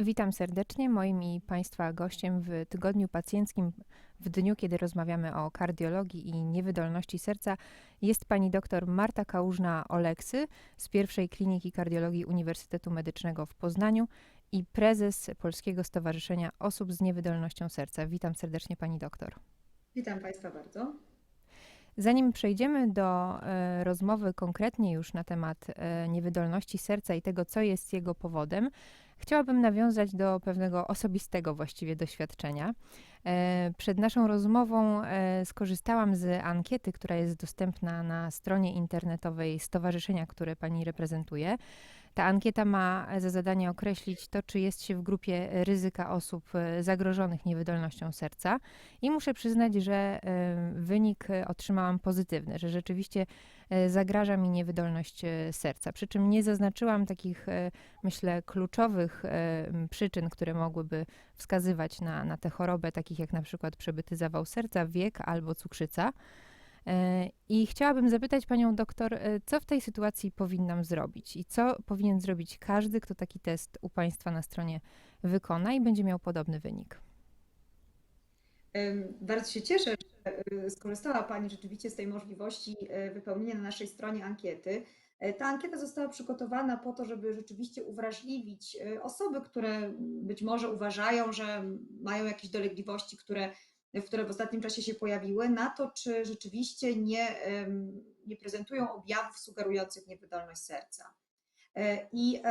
Witam serdecznie. Moim i Państwa gościem w tygodniu pacjenckim, w dniu, kiedy rozmawiamy o kardiologii i niewydolności serca, jest pani dr Marta Kałużna-Oleksy z pierwszej Kliniki Kardiologii Uniwersytetu Medycznego w Poznaniu i prezes Polskiego Stowarzyszenia Osób z Niewydolnością Serca. Witam serdecznie pani doktor. Witam Państwa bardzo. Zanim przejdziemy do e, rozmowy konkretnie już na temat e, niewydolności serca i tego, co jest jego powodem, chciałabym nawiązać do pewnego osobistego właściwie doświadczenia. E, przed naszą rozmową e, skorzystałam z ankiety, która jest dostępna na stronie internetowej stowarzyszenia, które pani reprezentuje. Ta ankieta ma za zadanie określić to, czy jest się w grupie ryzyka osób e, zagrożonych niewydolnością serca. I muszę przyznać, że e, wynik e, otrzymałam pozytywny, że rzeczywiście zagraża mi niewydolność serca. Przy czym nie zaznaczyłam takich, myślę, kluczowych przyczyn, które mogłyby wskazywać na, na tę chorobę, takich jak na przykład przebyty zawał serca, wiek albo cukrzyca. E, I chciałabym zapytać panią doktor, e, co w tej sytuacji powinnam zrobić i co powinien zrobić każdy, kto taki test u państwa na stronie wykona i będzie miał podobny wynik. Bardzo się cieszę, że e, skorzystała Pani rzeczywiście z tej możliwości wypełnienia na naszej stronie ankiety. Ta ankieta została przygotowana po to, żeby rzeczywiście uwrażliwić osoby, które być może uważają, że mają jakieś dolegliwości, które, które w ostatnim czasie się pojawiły, na to, czy rzeczywiście nie, nie prezentują objawów sugerujących niewydolność serca. E, I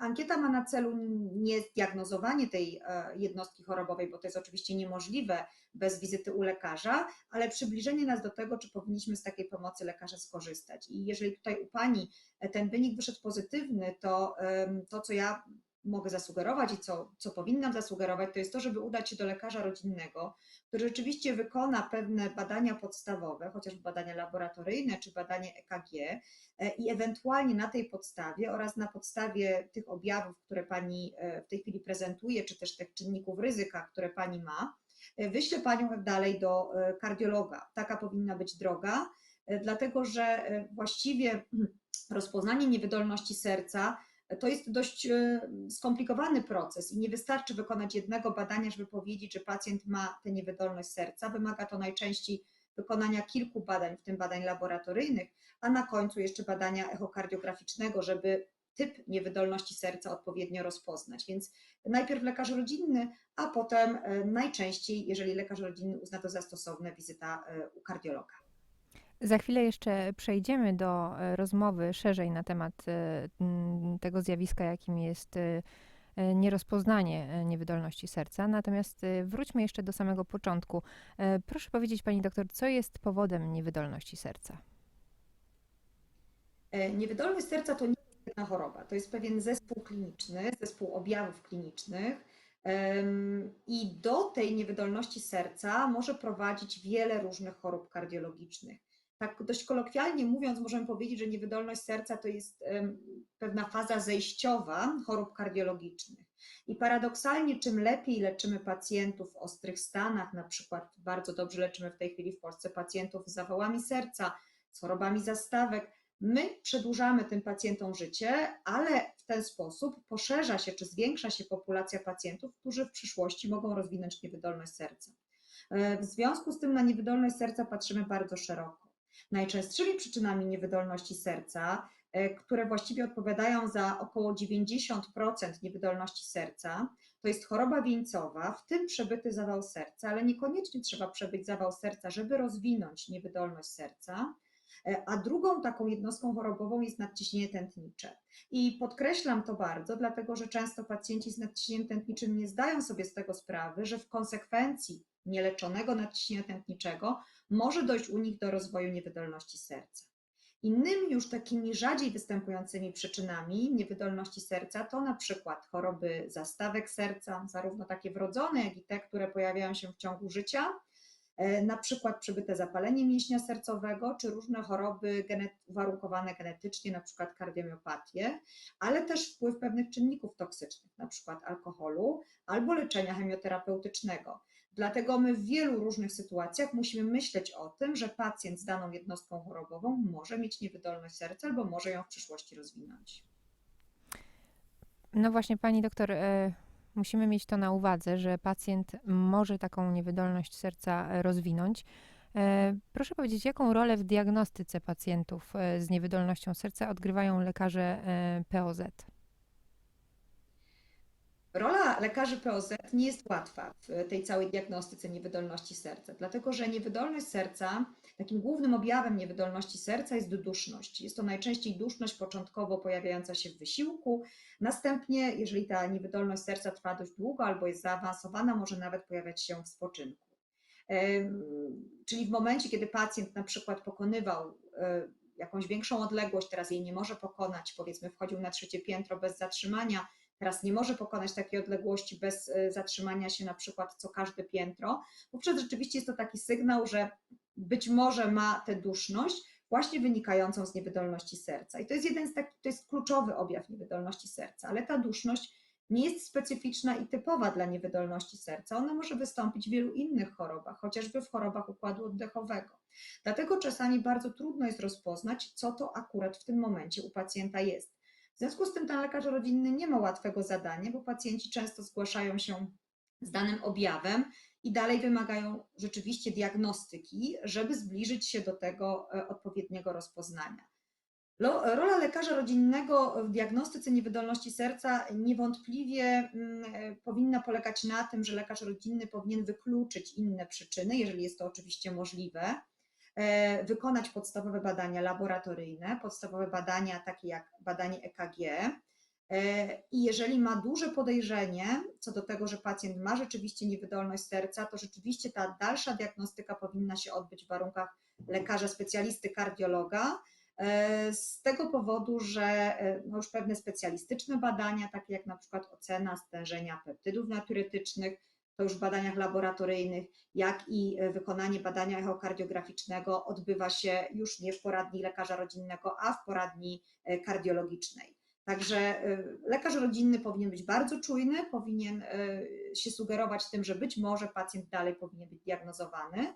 ankieta ma na celu nie diagnozowanie tej e, jednostki chorobowej, bo to jest oczywiście niemożliwe bez wizyty u lekarza, ale przybliżenie nas do tego, czy powinniśmy z takiej pomocy lekarza skorzystać. I jeżeli tutaj u Pani ten wynik wyszedł pozytywny, to to, co ja mogę zasugerować i co, co powinnam zasugerować, to jest to, żeby udać się do lekarza rodzinnego, który rzeczywiście wykona pewne badania podstawowe, chociażby badania laboratoryjne czy badanie EKG, E, i ewentualnie na tej podstawie oraz na podstawie tych objawów, które Pani e, w tej chwili prezentuje, czy też tych czynników ryzyka, które Pani ma, e, wyślę Panią dalej do kardiologa. Taka powinna być droga, dlatego że właściwie rozpoznanie niewydolności serca to jest dość skomplikowany proces i nie wystarczy wykonać jednego badania, żeby powiedzieć, że pacjent ma tę niewydolność serca. Wymaga to najczęściej wykonania kilku badań, w tym badań laboratoryjnych, a na końcu jeszcze badania echokardiograficznego, żeby typ niewydolności serca odpowiednio rozpoznać. Więc najpierw lekarz rodzinny, a potem e, najczęściej, jeżeli lekarz rodzinny uzna to za stosowne, wizyta e, u kardiologa. Za chwilę jeszcze przejdziemy do e, rozmowy szerzej na temat e, tego zjawiska, jakim jest e, nierozpoznanie niewydolności serca. Natomiast wróćmy jeszcze do samego początku. Proszę powiedzieć, pani doktor, co jest powodem niewydolności serca? Niewydolność serca to nie jedna choroba, to jest pewien zespół kliniczny, zespół objawów klinicznych. I do tej niewydolności serca może prowadzić wiele różnych chorób kardiologicznych. Tak dość kolokwialnie mówiąc, możemy powiedzieć, że niewydolność serca to jest pewna faza zejściowa chorób kardiologicznych. I paradoksalnie, czym lepiej leczymy pacjentów w ostrych stanach, na przykład bardzo dobrze leczymy w tej chwili w Polsce pacjentów z zawałami serca, z chorobami zastawek, My przedłużamy tym pacjentom życie, ale w ten sposób poszerza się czy zwiększa się populacja pacjentów, którzy w przyszłości mogą rozwinąć niewydolność serca. E, W związku z tym na niewydolność serca patrzymy bardzo szeroko. Najczęstszymi przyczynami niewydolności serca, e, które właściwie odpowiadają za około 90% niewydolności serca, to jest choroba wieńcowa, w tym przebyty zawał serca, ale niekoniecznie trzeba przebyć zawał serca, żeby rozwinąć niewydolność serca. E, A drugą taką jednostką chorobową jest nadciśnienie tętnicze. I podkreślam to bardzo, dlatego że często pacjenci z nadciśnieniem tętniczym nie zdają sobie z tego sprawy, że w konsekwencji nieleczonego nadciśnienia tętniczego może dojść u nich do rozwoju niewydolności serca. Innymi już takimi rzadziej występującymi przyczynami niewydolności serca to na przykład choroby zastawek serca, zarówno takie wrodzone, jak i te, które pojawiają się w ciągu życia, e, na przykład przebyte zapalenie mięśnia sercowego, czy różne choroby genet- uwarunkowane genetycznie, na przykład kardiomiopatię, ale też wpływ pewnych czynników toksycznych, na przykład alkoholu albo leczenia chemioterapeutycznego. Dlatego my w wielu różnych sytuacjach musimy myśleć o tym, że pacjent z daną jednostką chorobową może mieć niewydolność serca albo może ją w przyszłości rozwinąć. No właśnie, pani doktor, e, Musimy mieć to na uwadze, że pacjent może taką niewydolność serca e, rozwinąć. E, Proszę powiedzieć, jaką rolę w diagnostyce pacjentów z niewydolnością serca odgrywają lekarze POZ? Rola lekarzy POZ nie jest łatwa w tej całej diagnostyce niewydolności serca, dlatego że niewydolność serca, takim głównym objawem niewydolności serca jest duszność. Jest to najczęściej duszność początkowo pojawiająca się w wysiłku, następnie, jeżeli ta niewydolność serca trwa dość długo albo jest zaawansowana, może nawet pojawiać się w spoczynku. Czyli w momencie, kiedy pacjent na przykład pokonywał e, jakąś większą odległość, teraz jej nie może pokonać, powiedzmy wchodził na trzecie piętro bez zatrzymania, teraz nie może pokonać takiej odległości bez e, zatrzymania się na przykład co każde piętro, wówczas rzeczywiście jest to taki sygnał, że być może ma tę duszność właśnie wynikającą z niewydolności serca. I to jest jeden z takich, to jest kluczowy objaw niewydolności serca, ale ta duszność nie jest specyficzna i typowa dla niewydolności serca. Ona może wystąpić w wielu innych chorobach, chociażby w chorobach układu oddechowego. Dlatego czasami bardzo trudno jest rozpoznać, co to akurat w tym momencie u pacjenta jest. W związku z tym ten lekarz rodzinny nie ma łatwego zadania, bo pacjenci często zgłaszają się z danym objawem i dalej wymagają rzeczywiście diagnostyki, żeby zbliżyć się do tego e, odpowiedniego rozpoznania. Rola lekarza rodzinnego w diagnostyce niewydolności serca niewątpliwie mm, e, powinna polegać na tym, że lekarz rodzinny powinien wykluczyć inne przyczyny, jeżeli jest to oczywiście możliwe, wykonać podstawowe badania laboratoryjne, podstawowe badania takie jak badanie EKG. E, I jeżeli ma duże podejrzenie co do tego, że pacjent ma rzeczywiście niewydolność serca, to rzeczywiście ta dalsza diagnostyka powinna się odbyć w warunkach lekarza specjalisty kardiologa, e, z tego powodu, że e, no już pewne specjalistyczne badania, takie jak na przykład ocena stężenia peptydów natriuretycznych, to już w badaniach laboratoryjnych, jak i e, wykonanie badania echokardiograficznego odbywa się już nie w poradni lekarza rodzinnego, a w poradni e, kardiologicznej. Także e, lekarz rodzinny powinien być bardzo czujny, powinien się sugerować tym, że być może pacjent dalej powinien być diagnozowany.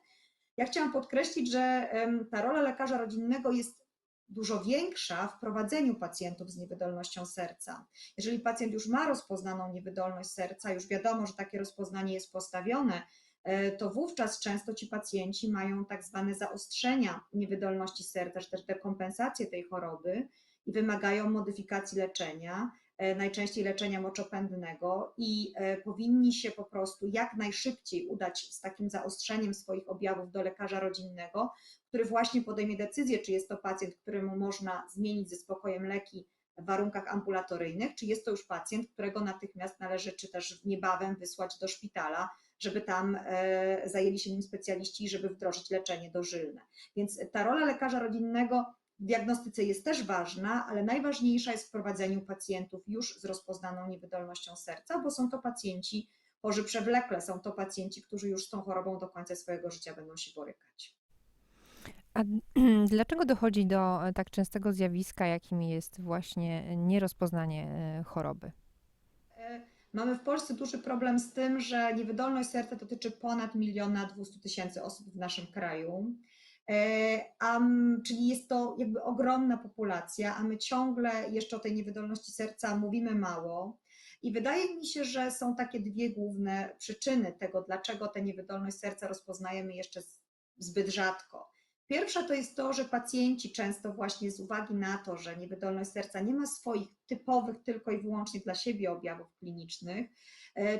Ja chciałam podkreślić, że ta rola lekarza rodzinnego jest dużo większa w prowadzeniu pacjentów z niewydolnością serca. Jeżeli pacjent już ma rozpoznaną niewydolność serca, już wiadomo, że takie rozpoznanie jest postawione, e, to wówczas często ci pacjenci mają tak zwane zaostrzenia niewydolności serca, czy też dekompensację tej choroby i wymagają modyfikacji leczenia, najczęściej leczenia moczopędnego i e, powinni się po prostu jak najszybciej udać z takim zaostrzeniem swoich objawów do lekarza rodzinnego, który właśnie podejmie decyzję, czy jest to pacjent, któremu można zmienić ze spokojem leki w warunkach ambulatoryjnych, czy jest to już pacjent, którego natychmiast należy, czy też niebawem wysłać do szpitala, żeby tam e, zajęli się nim specjaliści, żeby wdrożyć leczenie dożylne. Więc ta rola lekarza rodzinnego w diagnostyce jest też ważna, ale najważniejsza jest w prowadzeniu pacjentów już z rozpoznaną niewydolnością serca, bo są to pacjenci chorzy przewlekle, są to pacjenci, którzy już z tą chorobą do końca swojego życia będą się borykać. A dlaczego dochodzi do e, tak częstego zjawiska, jakim jest właśnie nierozpoznanie e, choroby? E, Mamy w Polsce duży problem z tym, że niewydolność serca dotyczy ponad miliona 200 tysięcy osób w naszym kraju. E, A, czyli jest to jakby ogromna populacja, a my ciągle jeszcze o tej niewydolności serca mówimy mało. I wydaje mi się, że są takie dwie główne przyczyny tego, dlaczego tę niewydolność serca rozpoznajemy jeszcze zbyt rzadko. Pierwsza to jest to, że pacjenci często właśnie z uwagi na to, że niewydolność serca nie ma swoich typowych tylko i wyłącznie dla siebie objawów klinicznych,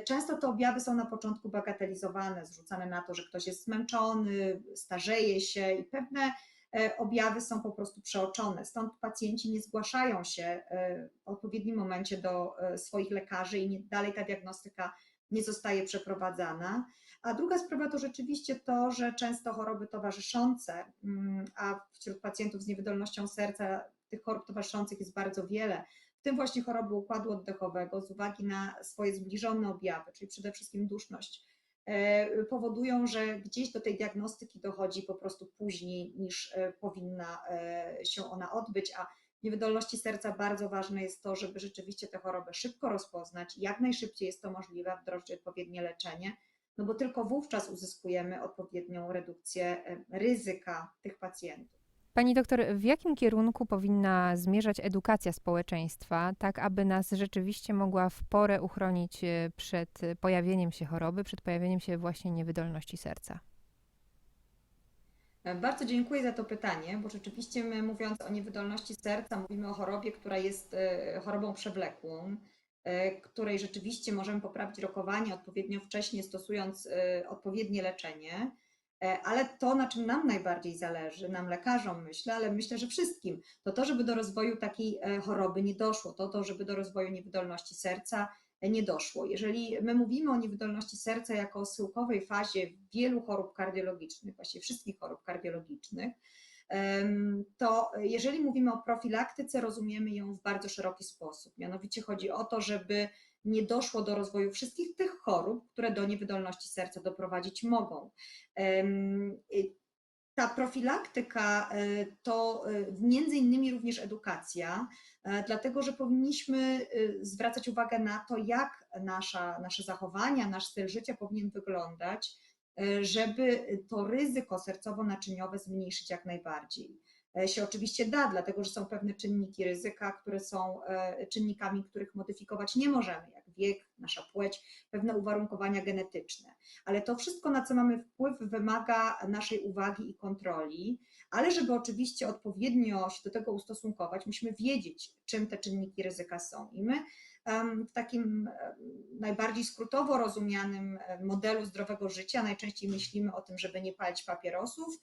często te objawy są na początku bagatelizowane, zrzucane na to, że ktoś jest zmęczony, starzeje się i pewne e, objawy są po prostu przeoczone. Stąd pacjenci nie zgłaszają się e, w odpowiednim momencie do e, swoich lekarzy i nie, dalej ta diagnostyka nie zostaje przeprowadzana. A druga sprawa to rzeczywiście to, że często choroby towarzyszące, mm, a wśród pacjentów z niewydolnością serca tych chorób towarzyszących jest bardzo wiele, tym właśnie choroby układu oddechowego, z uwagi na swoje zbliżone objawy, czyli przede wszystkim duszność, e, powodują, że gdzieś do tej diagnostyki dochodzi po prostu później niż e, powinna e, się ona odbyć, a niewydolności serca bardzo ważne jest to, żeby rzeczywiście tę chorobę szybko rozpoznać jak najszybciej jest to możliwe, wdrożyć odpowiednie leczenie, no bo tylko wówczas uzyskujemy odpowiednią redukcję ryzyka tych pacjentów. Pani doktor, w jakim kierunku powinna zmierzać edukacja społeczeństwa, tak aby nas rzeczywiście mogła w porę uchronić e, przed pojawieniem się choroby, przed pojawieniem się właśnie niewydolności serca? E, Bardzo dziękuję za to pytanie, bo rzeczywiście my mówiąc o niewydolności serca, mówimy o chorobie, która jest e, chorobą przewlekłą, której rzeczywiście możemy poprawić rokowanie odpowiednio wcześnie, stosując odpowiednie leczenie. E, Ale to, na czym nam najbardziej zależy, nam lekarzom myślę, ale myślę, że wszystkim, to to, żeby do rozwoju takiej e, choroby nie doszło, to to, żeby do rozwoju niewydolności serca e, nie doszło. Jeżeli my mówimy o niewydolności serca jako o schyłkowej fazie wielu chorób kardiologicznych, właściwie wszystkich chorób kardiologicznych, to jeżeli mówimy o profilaktyce, rozumiemy ją w bardzo szeroki sposób. Mianowicie chodzi o to, żeby nie doszło do rozwoju wszystkich tych chorób, które do niewydolności serca doprowadzić mogą. Y, Ta profilaktyka y, to y, między innymi również edukacja, e, dlatego że powinniśmy zwracać uwagę na to, jak nasza, nasze zachowania, nasz styl życia powinien wyglądać, e, żeby to ryzyko sercowo-naczyniowe zmniejszyć jak najbardziej. E, Się oczywiście da, dlatego że są pewne czynniki ryzyka, które są e, czynnikami, których modyfikować nie możemy, jak wiek, nasza płeć, pewne uwarunkowania genetyczne. Ale to wszystko, na co mamy wpływ, wymaga naszej uwagi i kontroli, ale żeby oczywiście odpowiednio się do tego ustosunkować, musimy wiedzieć, czym te czynniki ryzyka są. I my w takim najbardziej skrótowo rozumianym em, modelu zdrowego życia najczęściej myślimy o tym, żeby nie palić papierosów e,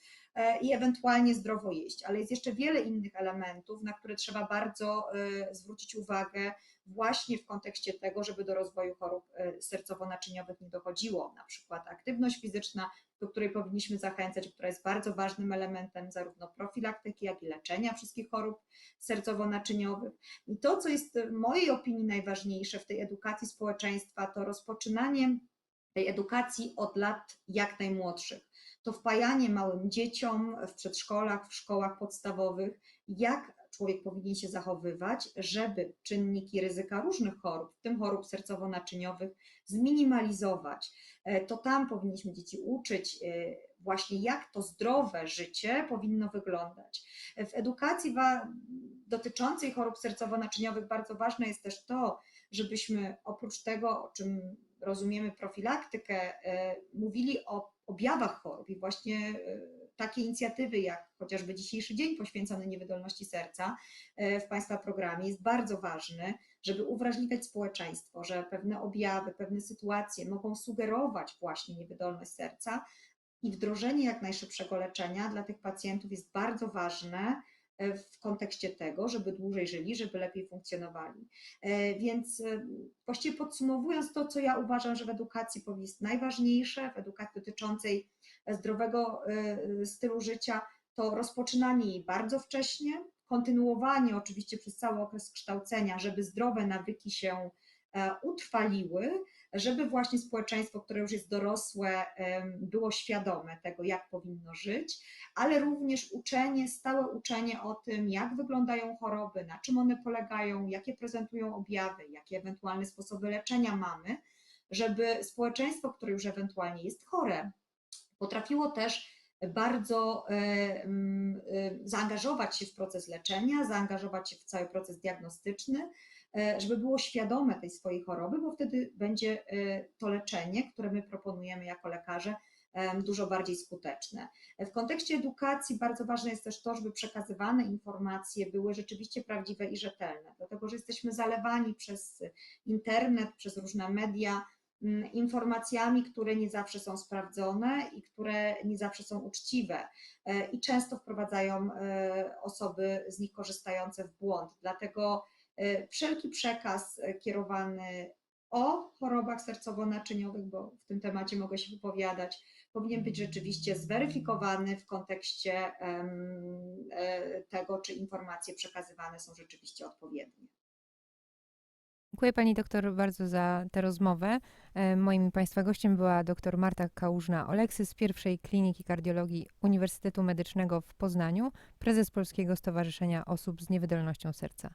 i ewentualnie zdrowo jeść, ale jest jeszcze wiele innych elementów, na które trzeba bardzo e, zwrócić uwagę właśnie w kontekście tego, żeby do rozwoju chorób e, sercowo-naczyniowych nie dochodziło, na przykład aktywność fizyczna, do której powinniśmy zachęcać, która jest bardzo ważnym elementem zarówno profilaktyki, jak i leczenia wszystkich chorób sercowo-naczyniowych. I to, co jest w mojej opinii najważniejsze w tej edukacji społeczeństwa, to rozpoczynanie tej edukacji od lat jak najmłodszych. To wpajanie małym dzieciom w przedszkolach, w szkołach podstawowych, jak człowiek powinien się zachowywać, żeby czynniki ryzyka różnych chorób, w tym chorób sercowo-naczyniowych, zminimalizować. E, To tam powinniśmy dzieci uczyć e, właśnie, jak to zdrowe życie powinno wyglądać. W edukacji dotyczącej chorób sercowo-naczyniowych bardzo ważne jest też to, żebyśmy oprócz tego, o czym rozumiemy profilaktykę, e, mówili o objawach chorób i właśnie e, takie inicjatywy jak chociażby dzisiejszy dzień poświęcony niewydolności serca e, w Państwa programie jest bardzo ważny, żeby uwrażliwiać społeczeństwo, że pewne objawy, pewne sytuacje mogą sugerować właśnie niewydolność serca i wdrożenie jak najszybszego leczenia dla tych pacjentów jest bardzo ważne w kontekście tego, żeby dłużej żyli, żeby lepiej funkcjonowali. E, Więc e, właściwie podsumowując to, co ja uważam, że w edukacji jest najważniejsze, w edukacji dotyczącej zdrowego e, stylu życia, to rozpoczynanie jej bardzo wcześnie, kontynuowanie oczywiście przez cały okres kształcenia, żeby zdrowe nawyki się e, utrwaliły, żeby właśnie społeczeństwo, które już jest dorosłe, było świadome tego, jak powinno żyć, ale również uczenie, stałe uczenie o tym, jak wyglądają choroby, na czym one polegają, jakie prezentują objawy, jakie ewentualne sposoby leczenia mamy, żeby społeczeństwo, które już ewentualnie jest chore, potrafiło też bardzo e, e, zaangażować się w proces leczenia, zaangażować się w cały proces diagnostyczny, żeby było świadome tej swojej choroby, bo wtedy będzie e, to leczenie, które my proponujemy jako lekarze, dużo bardziej skuteczne. W kontekście edukacji bardzo ważne jest też to, żeby przekazywane informacje były rzeczywiście prawdziwe i rzetelne, dlatego że jesteśmy zalewani przez internet, przez różne media informacjami, które nie zawsze są sprawdzone i które nie zawsze są uczciwe e, i często wprowadzają e, osoby z nich korzystające w błąd. Dlatego e, wszelki przekaz e, kierowany o chorobach sercowo-naczyniowych, bo w tym temacie mogę się wypowiadać, powinien być rzeczywiście zweryfikowany w kontekście e, tego, czy informacje przekazywane są rzeczywiście odpowiednie. Dziękuję Pani doktor bardzo za tę rozmowę. E, Moim Państwa gościem była dr Marta Kałużna-Oleksy z pierwszej Kliniki Kardiologii Uniwersytetu Medycznego w Poznaniu, prezes Polskiego Stowarzyszenia Osób z Niewydolnością Serca.